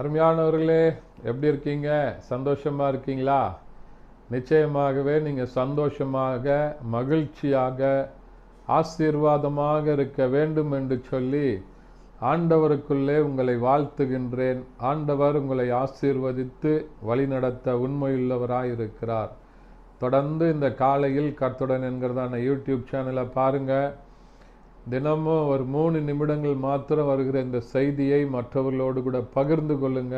அருமையானவர்களே எப்படி இருக்கீங்க? சந்தோஷமாக இருக்கீங்களா? நிச்சயமாகவே நீங்கள் சந்தோஷமாக மகிழ்ச்சியாக ஆசீர்வாதமாக இருக்க வேண்டும் என்று சொல்லி ஆண்டவருக்குள்ளே உங்களை வாழ்த்துகின்றேன். ஆண்டவர் உங்களை ஆசீர்வதித்து வழிநடத்த உண்மையுள்ளவராக இருக்கிறார். தொடர்ந்து இந்த காலையில் கத்துடன் என்கிறதான யூடியூப் சேனலை பாருங்கள் தினமும் ஒரு மூணு நிமிடங்கள் மாத்திரம் வருகிற இந்த செய்தியை மற்றவர்களோடு கூட பகிர்ந்து கொள்ளுங்க.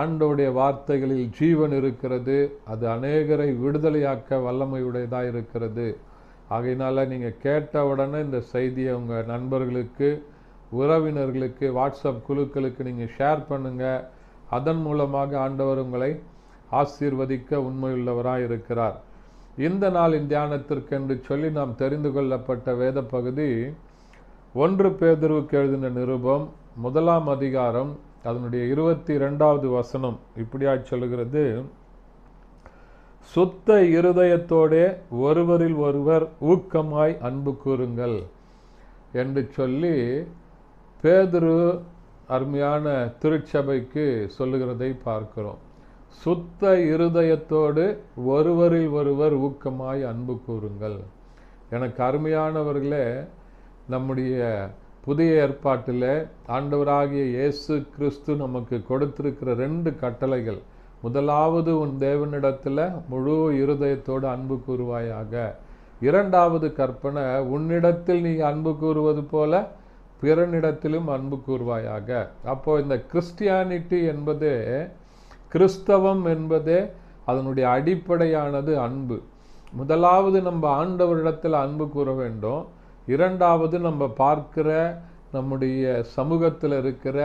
ஆண்டோடைய வார்த்தைகளில் ஜீவன் இருக்கிறது. அது அநேகரை விடுதலையாக்க வல்லமையுடையதாக இருக்கிறது. ஆகையினால் நீங்கள் கேட்ட உடனே இந்த செய்தியை உங்கள் நண்பர்களுக்கு உறவினர்களுக்கு வாட்ஸ்அப் குழுக்களுக்கு நீங்கள் ஷேர் பண்ணுங்கள் அதன் மூலமாக ஆண்டவர் உங்களை ஆசீர்வதிக்க உண்மையுள்ளவராக இருக்கிறார். இந்த நாளின் தியானத்திற்கென்று சொல்லி நாம் தெரிந்து கொள்ளப்பட்ட வேத பகுதி ஒன்று பேதுருவுக்கு எழுதின நிருபம் முதலாம் அதிகாரம் அதனுடைய இருபத்தி இரண்டாவது வசனம். இப்படியாய் சொல்லுகிறது. சுத்த இருதயத்தோடே ஒருவரில் ஒருவர் ஊக்கமாய் அன்பு கூறுங்கள் என்று சொல்லி பேதுரு அருமையான திருச்சபைக்கு சொல்லுகிறதை பார்க்கிறோம். சுத்த இருதயத்தோடு ஒருவரில் ஒருவர் ஊக்கமாய் அன்பு கூறுங்கள். எனக்கு அருமையானவர்களே நம்முடைய புதிய ஏற்பாட்டில் ஆண்டவராகிய இயேசு கிறிஸ்து நமக்கு கொடுத்திருக்கிற ரெண்டு கட்டளைகள். முதலாவது உன் தேவனிடத்தில் முழு இருதயத்தோடு அன்பு கூறுவாயாக. இரண்டாவது கற்பனை உன்னிடத்தில் நீ அன்பு கூறுவது போல பிறனிடத்திலும் அன்பு கூறுவாயாக. அப்போ இந்த கிறிஸ்டியானிட்டி என்பது கிறிஸ்தவம் என்பதே அதனுடைய அடிப்படையானது அன்பு. முதலாவது நம்ம ஆண்டவரிடத்தில் அன்பு கூற வேண்டும். இரண்டாவது நம்ம பார்க்கிற நம்முடைய சமூகத்தில் இருக்கிற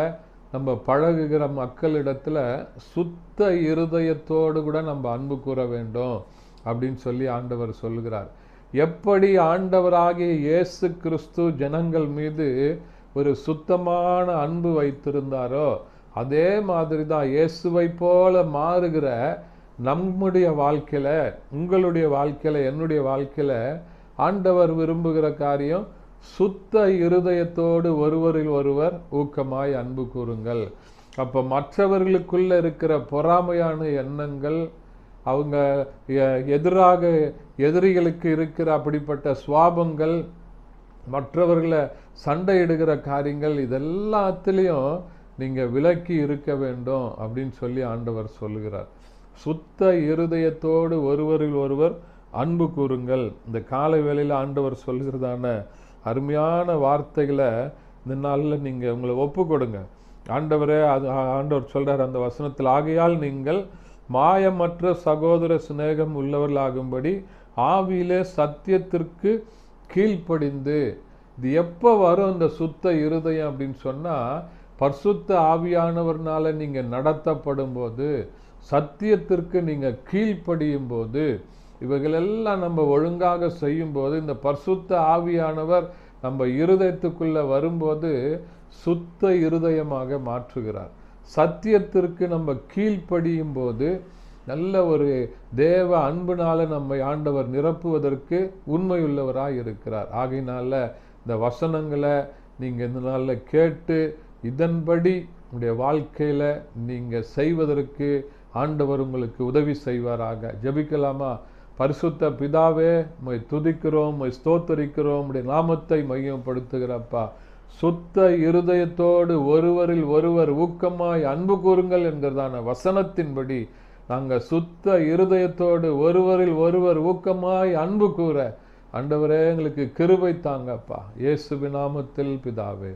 நம்ம பழகுகிற மக்களிடத்தில் சுத்த இருதயத்தோடு கூட நம்ம அன்பு கூற வேண்டும் அப்படின்னு சொல்லி ஆண்டவர் சொல்லுகிறார். எப்படி ஆண்டவராகிய இயேசு கிறிஸ்து ஜனங்கள் மீது ஒரு சுத்தமான அன்பு வைத்திருந்தாரோ அதே மாதிரி தான் இயேசுவை போல மாறுகிற நம்முடைய வாழ்க்கையில் உங்களுடைய வாழ்க்கையில் என்னுடைய வாழ்க்கையில் ஆண்டவர் விரும்புகிற காரியம் சுத்த இருதயத்தோடு ஒருவரில் ஒருவர் ஊக்கமாய் அன்பு கூறுங்கள். அப்போ மற்றவர்களுக்குள்ள இருக்கிற பொறாமையான எண்ணங்கள் அவங்க எதிராக எதிரிகளுக்கு இருக்கிற அப்படிப்பட்ட சுவாபங்கள் மற்றவர்களை சண்டையிடுகிற காரியங்கள் இதெல்லாத்துலேயும் நீங்கள் விலக்கி இருக்க வேண்டும் அப்படின்னு சொல்லி ஆண்டவர் சொல்லுகிறார். சுத்த இருதயத்தோடு ஒருவரில் ஒருவர் அன்பு கூறுங்கள். இந்த காலை வேளையில் ஆண்டவர் சொல்கிறதான அருமையான வார்த்தைகளை இந்த நாளில் நீங்கள் உங்களை ஒப்பு கொடுங்க. ஆண்டவரே அது ஆண்டவர் சொல்கிறார் அந்த வசனத்தில் ஆகையால் நீங்கள் மாயமற்ற சகோதர சிநேகம் உள்ளவர்களாகும்படி ஆவியிலே சத்தியத்திற்கு கீழ்ப்படிந்து இது எப்போ வரும் இந்த சுத்த இருதயம்? அப்படின்னு சொன்னால் பரிசுத்த ஆவியானவர்னால நீங்கள் நடத்தப்படும் போது சத்தியத்திற்கு நீங்கள் கீழ்ப்படியும் போது இவைகளெல்லாம் நம்ம ஒழுங்காக செய்யும்போது இந்த பரிசுத்த ஆவியானவர் நம்ம இருதயத்துக்குள்ளே வரும்போது சுத்த இருதயமாக மாற்றுகிறார். சத்தியத்திற்கு நம்ம கீழ்ப்படியும் போது நல்ல ஒரு தேவ அன்புனால நம்மை ஆண்டவர் நிரப்புவதற்கு உண்மையுள்ளவராக இருக்கிறார் ஆகையினால இந்த வசனங்களை நீங்கள் இந்த நாளில் கேட்டு இதன்படி உங்களுடைய வாழ்க்கையில் நீங்கள் செய்வதற்கு ஆண்டவர் உங்களுக்கு உதவி செய்வாராக. ஜபிக்கலாமா? பரிசுத்த பிதாவே உமை துதிக்கிறோம் உமை ஸ்தோத்தரிக்கிறோம் உடைய நாமத்தை மையப்படுத்துகிறப்பா. சுத்த இருதயத்தோடு ஒருவரில் ஒருவர் ஊக்கமாய் அன்பு கூறுங்கள் என்கிறதான வசனத்தின்படி நாங்கள் சுத்த இருதயத்தோடு ஒருவரில் ஒருவர் ஊக்கமாய் அன்பு கூற அண்டவரே எங்களுக்கு கிருபை தாங்கப்பா. இயேசு நாமத்தில் பிதாவே.